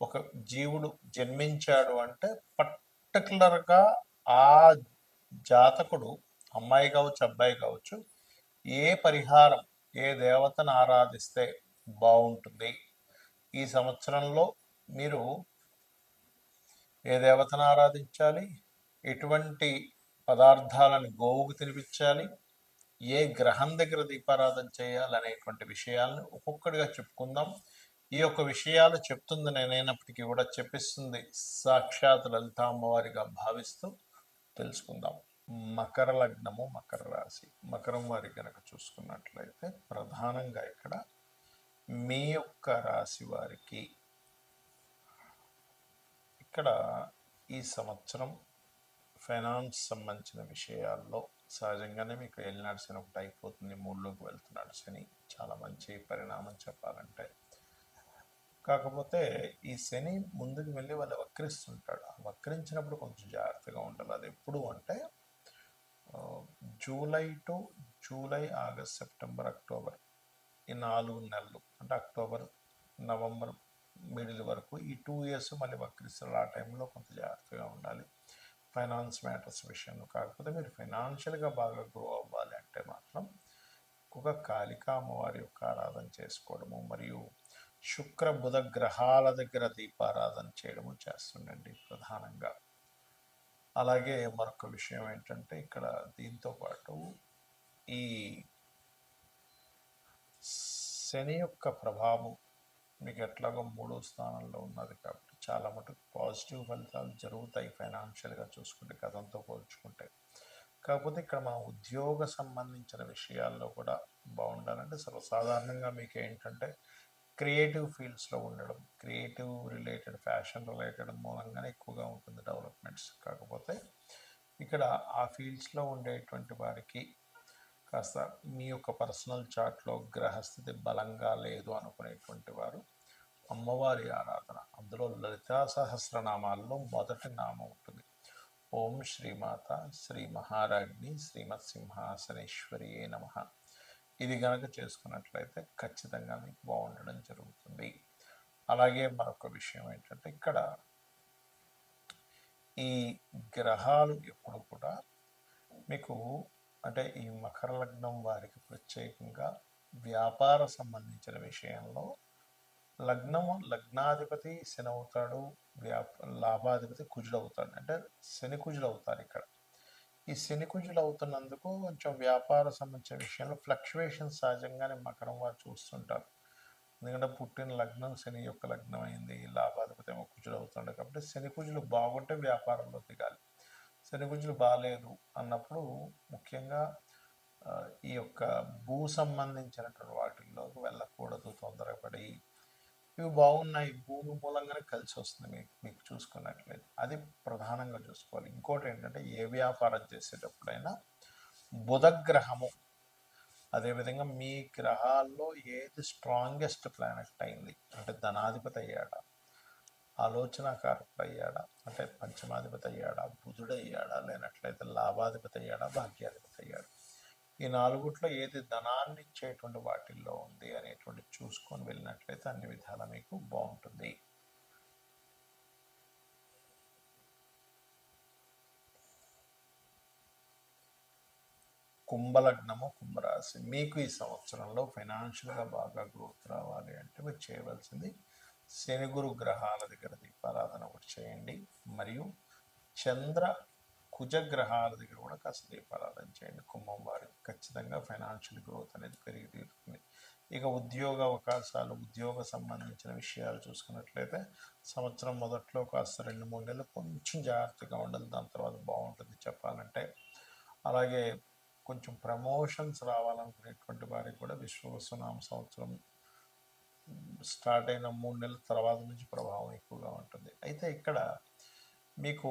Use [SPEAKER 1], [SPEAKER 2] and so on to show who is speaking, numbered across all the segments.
[SPEAKER 1] ఒక జీవుడు జన్మించాడు అంటే పర్టికులర్గా ఆ జాతకుడు అమ్మాయి కావచ్చు అబ్బాయి కావచ్చు ఏ పరిహారం ఏ దేవతను ఆరాధిస్తే బాగుంటుంది? ఈ సంవత్సరంలో మీరు ఏ దేవతను ఆరాధించాలి? ఎటువంటి పదార్థాలను గోవుకు తినిపించాలి? ఏ గ్రహం దగ్గర దీపారాధన చేయాలి అనేటువంటి విషయాలను ఒక్కొక్కటిగా చెప్పుకుందాం. ఈ యొక్క విషయాలు చెప్తుంది నేనైనప్పటికీ కూడా చెప్పిస్తుంది. సాక్షాత్ లలిత అమ్మవారిగా భావిస్తూ తెలుసుకుందాం. మకర లగ్నము మకర రాశి. మకరం వారి కనుక చూసుకున్నట్లయితే ప్రధానంగా ఇక్కడ మీ యొక్క రాశి వారికి ఇక్కడ ఈ సంవత్సరం ఫైనాన్స్ సంబంధించిన విషయాల్లో సహజంగానే మీకు ఏలినాడు శని ఒకటి అయిపోతుంది. మూడులోకి వెళ్తున్నాడు శని. చాలా మంచి పరిణామం చెప్పాలంటే కాకపోతే ఈ శని ముందుకు వెళ్ళి వాళ్ళు వక్రిస్తుంటాడు. ఆ వక్రించినప్పుడు కొంచెం జాగ్రత్తగా ఉండాలి. అది ఎప్పుడు అంటే July to July August September October ఈ నాలుగు నెలలు. అంటే అక్టోబర్ నవంబర్ మిడిల్ వరకు ఈ టూ ఇయర్స్ మళ్ళీ వక్రిస్తారు. ఆ టైంలో కొంత జాగ్రత్తగా ఉండాలి. ఫైనాన్స్ మ్యాటర్స్ విషయంలో కాకపోతే మీరు ఫైనాన్షియల్గా బాగా గ్రో అవ్వాలి అంటే మాత్రం ఒక కాళికా అమ్మవారి యొక్క ఆరాధన చేసుకోవడము మరియు శుక్ర బుధ గ్రహాల దగ్గర దీపారాధన చేయడము చేస్తుండండి ప్రధానంగా. అలాగే మరొక విషయం ఏంటంటే ఇక్కడ దీంతో పాటు ఈ శని యొక్క ప్రభావం మీకు ఎట్లాగో మూడో స్థానంలో ఉన్నది కాబట్టి చాలా మటుకు పాజిటివ్ ఫలితాలు జరుగుతాయి ఫైనాన్షియల్గా చూసుకుంటే గతంతో పోల్చుకుంటే. కాకపోతే ఇక్కడ మన ఉద్యోగ సంబంధించిన విషయాల్లో కూడా బాగుండాలంటే సర్వసాధారణంగా మీకు ఏంటంటే క్రియేటివ్ ఫీల్డ్స్లో ఉండడం క్రియేటివ్ రిలేటెడ్ ఫ్యాషన్ రిలేటెడ్ మూలంగానే ఎక్కువగా ఉంటుంది డెవలప్మెంట్స్. కాకపోతే ఇక్కడ ఆ ఫీల్డ్స్లో ఉండేటువంటి వారికి కాస్త మీ యొక్క పర్సనల్ చార్ట్లో గ్రహస్థితి బలంగా లేదు అనుకునేటువంటి వారు అమ్మవారి ఆరాధన అందులో లలితా సహస్రనామాల్లో మొదటి నామం ఉంటుంది. ఓం శ్రీమాత శ్రీ మహారాజ్ని శ్రీమత్ సింహాసనేశ్వరియే నమ. ఇది కనుక చేసుకున్నట్లయితే ఖచ్చితంగా మీకు బాగుండడం జరుగుతుంది. అలాగే మరొక విషయం ఏంటంటే ఇక్కడ ఈ గ్రహాలు ఎప్పుడు కూడా మీకు అంటే ఈ మకర లగ్నం వారికి ప్రత్యేకంగా వ్యాపార సంబంధించిన విషయంలో లగ్నము లగ్నాధిపతి శని అవుతాడు వ్యాప లాభాధిపతి కుజుడు అవుతాడు. అంటే శని కుజుడు అవుతారు ఇక్కడ. ఈ శని అవుతున్నందుకు కొంచెం వ్యాపార సంబంధించిన విషయంలో ఫ్లక్చువేషన్ సహజంగానే మకరం వారు చూస్తుంటారు. ఎందుకంటే పుట్టిన లగ్నం శని యొక్క లగ్నం అయింది లాభాధిపతి ఏమో కుజులు అవుతుండే కాబట్టి శని కుజులు బాగుంటే వ్యాపారంలో దిగాలి. శని కుజులు బాగాలేదు అన్నప్పుడు ముఖ్యంగా ఈ యొక్క భూ సంబంధించినటువంటి వాటిల్లోకి వెళ్ళకూడదు తొందరపడి. ఇవి బాగున్నాయి భూమి మూలంగానే కలిసి వస్తుంది మీకు మీకు చూసుకున్నట్లయితే. అది ప్రధానంగా చూసుకోవాలి. ఇంకోటి ఏంటంటే ఏ వ్యాపారం చేసేటప్పుడైనా బుధగ్రహము అదేవిధంగా మీ గ్రహాల్లో ఏది స్ట్రాంగెస్ట్ ప్లానెట్ అయింది అంటే ధనాధిపతి అయ్యాడా ఆలోచనాకారుడు అయ్యాడా అంటే పంచమాధిపతి అయ్యాడా బుధుడు అయ్యాడా లేనట్లయితే లాభాధిపతి అయ్యాడా భాగ్యాధిపతి అయ్యాడా. ఈ నాలుగుట్లో ఏది ధనాన్ని ఇచ్చేటువంటి వాటిల్లో ఉంది అనేటువంటి చూసుకొని వెళ్ళినట్లయితే అన్ని విధాలా మీకు బాగుంటుంది. కుంభలగ్నము కుంభరాశి. మీకు ఈ సంవత్సరంలో ఫైనాన్షియల్గా బాగా గ్రోత్ రావాలి అంటే మీరు చేయవలసింది శని గురు గ్రహాల దగ్గర దీపారాధన ఒకటి చేయండి. మరియు చంద్ర కుజగ్రహాల దగ్గర కూడా కాస్త దీపారాధన చేయండి. కుంభం వారికి ఖచ్చితంగా ఫైనాన్షియల్ గ్రోత్ అనేది పెరిగి తీరుతుంది ఇక ఉద్యోగ అవకాశాలు ఉద్యోగ సంబంధించిన విషయాలు చూసుకున్నట్లయితే సంవత్సరం మొదట్లో కాస్త రెండు మూడు నెలలు కొంచెం జాగ్రత్తగా ఉండాలి. దాని తర్వాత బాగుంటుంది చెప్పాలంటే. అలాగే కొంచెం ప్రమోషన్స్ రావాలనుకునేటువంటి వారికి కూడా విశ్వవసునామ సంవత్సరం స్టార్ట్ అయిన మూడు నెలల తర్వాత నుంచి ప్రభావం ఎక్కువగా ఉంటుంది. అయితే ఇక్కడ మీకు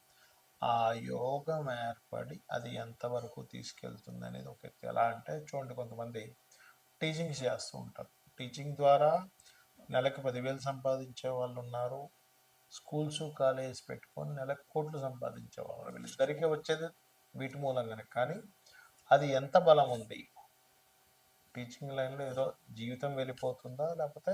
[SPEAKER 1] ఆ యోగం ఏర్పడి అది ఎంతవరకు తీసుకెళ్తుంది అనేది ఒక ఎత్తు. ఎలా అంటే చూడండి కొంతమంది టీచింగ్ చేస్తూ ఉంటారు. టీచింగ్ ద్వారా నెలకు పదివేలు సంపాదించే వాళ్ళు ఉన్నారు. స్కూల్స్ కాలేజెస్ పెట్టుకొని నెలకు కోట్లు సంపాదించే వాళ్ళు వీళ్ళిద్దరికీ వచ్చేది వీటి మూలంగానే. కానీ అది ఎంత బలం ఉంది? టీచింగ్ లైన్లో ఏదో జీవితం వెళ్ళిపోతుందా? లేకపోతే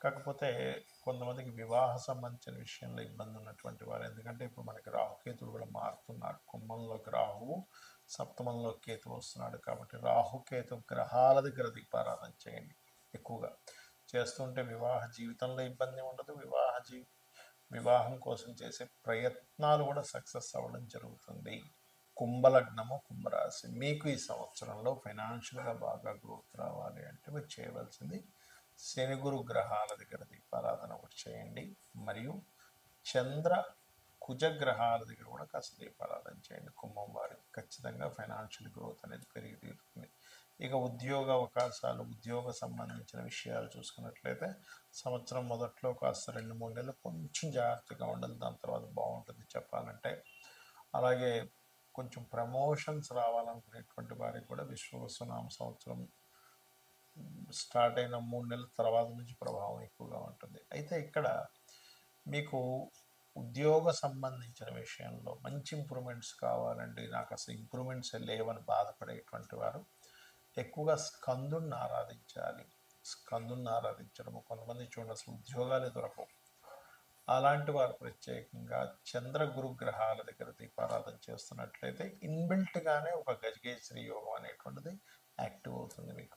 [SPEAKER 1] కాకపోతే కొంతమందికి వివాహ సంబంధించిన విషయంలో ఇబ్బంది ఉన్నటువంటి వారు. ఎందుకంటే ఇప్పుడు మనకి రాహుకేతుడు కూడా మారుతున్నారు. కుంభంలోకి రాహువు సప్తమంలో కేతు వస్తున్నాడు కాబట్టి రాహుకేతు గ్రహాల దగ్గర దీపారాధన చేయండి ఎక్కువగా. చేస్తుంటే వివాహ జీవితంలో ఇబ్బంది ఉండదు. వివాహ జీ వివాహం కోసం చేసే ప్రయత్నాలు కూడా సక్సెస్ అవ్వడం జరుగుతుంది. కుంభలగ్నము కుంభరాశి. మీకు ఈ సంవత్సరంలో ఫైనాన్షియల్గా బాగా గ్రోత్ రావాలి అంటే మీరు చేయవలసింది శని గురు గ్రహాల దగ్గర దీపారాధన ఒకటి చేయండి. మరియు చంద్ర కుజ గ్రహాల దగ్గర కూడా కాస్త దీపారాధన చేయండి. కుంభం వారికి ఖచ్చితంగా ఫైనాన్షియల్ గ్రోత్ అనేది పెరిగి తీరుతుంది. ఇక ఉద్యోగ అవకాశాలు ఉద్యోగ సంబంధించిన విషయాలు చూసుకున్నట్లయితే సంవత్సరం మొదట్లో కాస్త రెండు మూడు నెలలు కొంచెం జాగ్రత్తగా ఉండాలి. దాని తర్వాత బాగుంటుంది చెప్పాలంటే. అలాగే కొంచెం ప్రమోషన్స్ రావాలనుకునేటువంటి వారికి కూడా విశ్వవసునామ సంవత్సరం స్టార్ట్ అయిన మూడు నెలల తర్వాత నుంచి ప్రభావం ఎక్కువగా ఉంటుంది. అయితే ఇక్కడ మీకు ఉద్యోగ సంబంధించిన విషయంలో మంచి ఇంప్రూవ్మెంట్స్ కావాలండి. నాకు అసలు ఇంప్రూవ్మెంట్స్ లేవని బాధపడేటువంటి వారు ఎక్కువగా స్కందుని ఆరాధించాలి. స్కందుని ఆరాధించడం కొంతమంది చూడండి అసలు ఉద్యోగాలే దొరకవు. అలాంటి వారు ప్రత్యేకంగా చంద్ర గురు గ్రహాల దగ్గర దీపారాధన చేస్తున్నట్లయితే ఇన్బిల్ట్గానే ఒక గజగేశ్వరి యోగం అనేటువంటిది యాక్టివ్ అవుతుంది మీకు.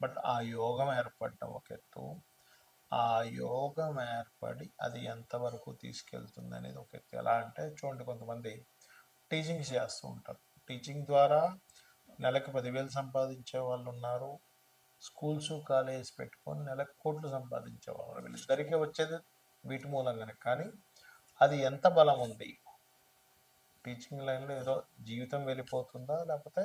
[SPEAKER 1] బట్ ఆ యోగం ఏర్పడటం ఒక ఎత్తు. ఆ యోగం ఏర్పడి అది ఎంతవరకు తీసుకెళ్తుంది అనేది ఒక ఎత్తు. ఎలా అంటే చూడండి కొంతమంది టీచింగ్ చేస్తూ ఉంటారు. టీచింగ్ ద్వారా నెలకు పదివేలు సంపాదించే వాళ్ళు ఉన్నారు. స్కూల్స్ కాలేజెస్ పెట్టుకొని నెలకు కోట్లు సంపాదించే వాళ్ళు వీళ్ళిద్దరికీ వచ్చేది వీటి మూలంగానే. కానీ అది ఎంత బలం ఉంది? టీచింగ్ లైన్లో ఏదో జీవితం వెళ్ళిపోతుందా? లేకపోతే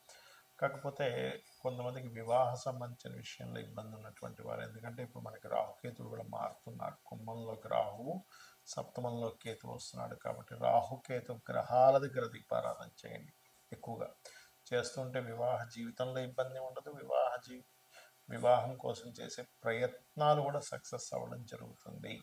[SPEAKER 1] కాకపోతే కొంతమందికి వివాహ సంబంధించిన విషయంలో ఇబ్బంది ఉన్నటువంటి వారు. ఎందుకంటే ఇప్పుడు మనకి రాహుకేతులు కూడా మారుతున్నారు. కుంభంలోకి రాహువు సప్తమంలో కేతు వస్తున్నాడు కాబట్టి రాహుకేతు గ్రహాల దగ్గర దీపారాధన చేయండి ఎక్కువగా. చేస్తుంటే వివాహ జీవితంలో ఇబ్బంది ఉండదు. వివాహ జీ వివాహం కోసం చేసే ప్రయత్నాలు కూడా సక్సెస్ అవ్వడం జరుగుతుంది.